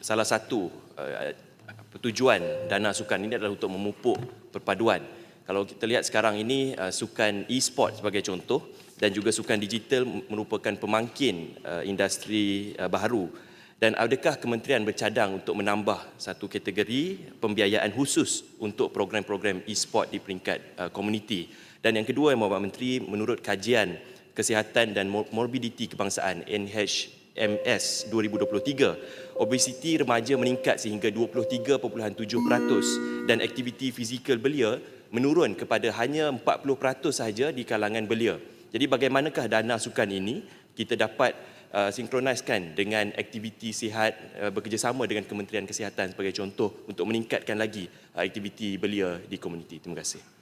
salah satu uh, tujuan dana sukan ini adalah untuk memupuk perpaduan. Kalau kita lihat sekarang ini uh, sukan e-sport sebagai contoh dan juga sukan digital merupakan pemangkin uh, industri uh, baharu dan adakah kementerian bercadang untuk menambah satu kategori pembiayaan khusus untuk program-program e-sport di peringkat uh, komuniti dan yang kedua yang Bapak Menteri menurut kajian kesihatan dan morbiditi kebangsaan NHMS 2023 obesiti remaja meningkat sehingga 23.7% dan aktiviti fizikal belia menurun kepada hanya 40% sahaja di kalangan belia. Jadi bagaimanakah dana sukan ini kita dapat uh, sinkroniskan dengan aktiviti sihat uh, bekerjasama dengan Kementerian Kesihatan sebagai contoh untuk meningkatkan lagi uh, aktiviti belia di komuniti. Terima kasih.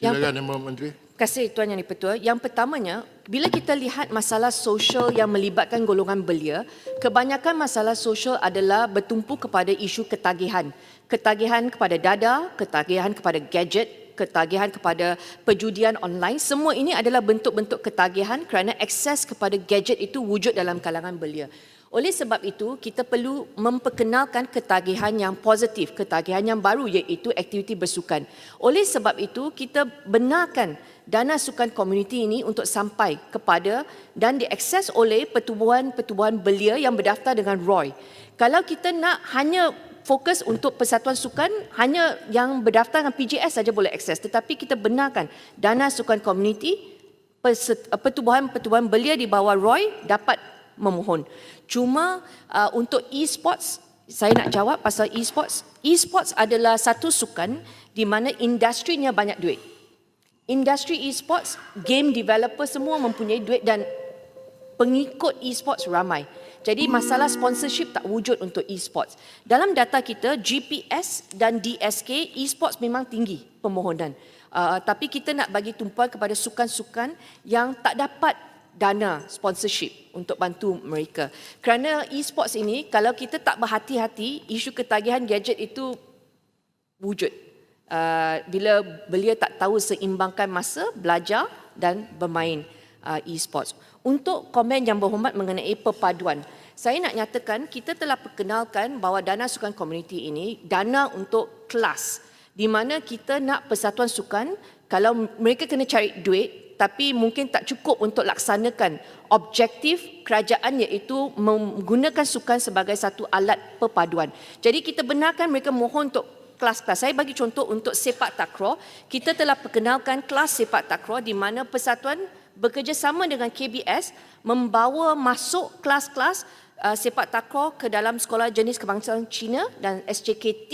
Silakan Yang Menteri. Terima kasih Tuan Yang Dipertua. Yang pertamanya, bila kita lihat masalah sosial yang melibatkan golongan belia, kebanyakan masalah sosial adalah bertumpu kepada isu ketagihan. Ketagihan kepada dada, ketagihan kepada gadget, ketagihan kepada perjudian online. Semua ini adalah bentuk-bentuk ketagihan kerana akses kepada gadget itu wujud dalam kalangan belia. Oleh sebab itu, kita perlu memperkenalkan ketagihan yang positif, ketagihan yang baru iaitu aktiviti bersukan. Oleh sebab itu, kita benarkan dana sukan komuniti ini untuk sampai kepada dan diakses oleh pertubuhan-pertubuhan belia yang berdaftar dengan ROY. Kalau kita nak hanya fokus untuk persatuan sukan hanya yang berdaftar dengan PJS saja boleh akses tetapi kita benarkan dana sukan komuniti pertubuhan-pertubuhan belia di bawah ROY dapat memohon. Cuma uh, untuk e-sports, saya nak jawab pasal e-sports. E-sports adalah satu sukan di mana industrinya banyak duit. Industri e-sports, game developer semua mempunyai duit dan pengikut e-sports ramai. Jadi masalah sponsorship tak wujud untuk e-sports. Dalam data kita, GPS dan DSK, e-sports memang tinggi permohonan. Uh, tapi kita nak bagi tumpuan kepada sukan-sukan yang tak dapat dana sponsorship untuk bantu mereka. Kerana e-sports ini kalau kita tak berhati-hati isu ketagihan gadget itu wujud. Uh, bila belia tak tahu seimbangkan masa belajar dan bermain uh, e-sports. Untuk komen yang berhormat mengenai perpaduan, saya nak nyatakan kita telah perkenalkan bahawa dana sukan komuniti ini dana untuk kelas di mana kita nak persatuan sukan kalau mereka kena cari duit tapi mungkin tak cukup untuk laksanakan objektif kerajaan iaitu menggunakan sukan sebagai satu alat perpaduan. Jadi kita benarkan mereka mohon untuk kelas-kelas. Saya bagi contoh untuk sepak takraw, kita telah perkenalkan kelas sepak takraw di mana persatuan bekerjasama dengan KBS membawa masuk kelas-kelas uh, sepak takraw ke dalam sekolah jenis kebangsaan Cina dan SJKT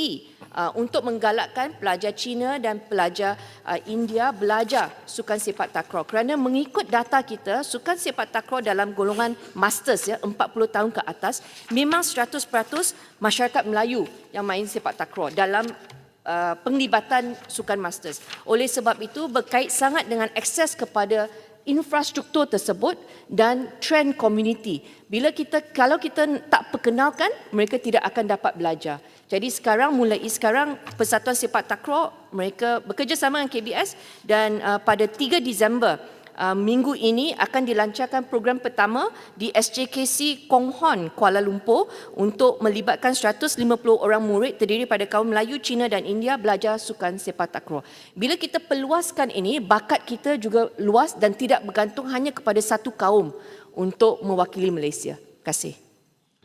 uh, untuk menggalakkan pelajar Cina dan pelajar uh, India belajar sukan sepak takraw. Kerana mengikut data kita, sukan sepak takraw dalam golongan masters ya 40 tahun ke atas memang 100% masyarakat Melayu yang main sepak takraw dalam uh, penglibatan sukan masters. Oleh sebab itu berkait sangat dengan akses kepada infrastruktur tersebut dan trend community. Bila kita kalau kita tak perkenalkan, mereka tidak akan dapat belajar. Jadi sekarang mulai sekarang Persatuan Sepak Takraw mereka bekerjasama dengan KBS dan uh, pada 3 Disember Uh, minggu ini akan dilancarkan program pertama di SJKC Kong Hon, Kuala Lumpur untuk melibatkan 150 orang murid terdiri pada kaum Melayu, Cina dan India belajar sukan sepak takraw. Bila kita peluaskan ini, bakat kita juga luas dan tidak bergantung hanya kepada satu kaum untuk mewakili Malaysia. Terima kasih.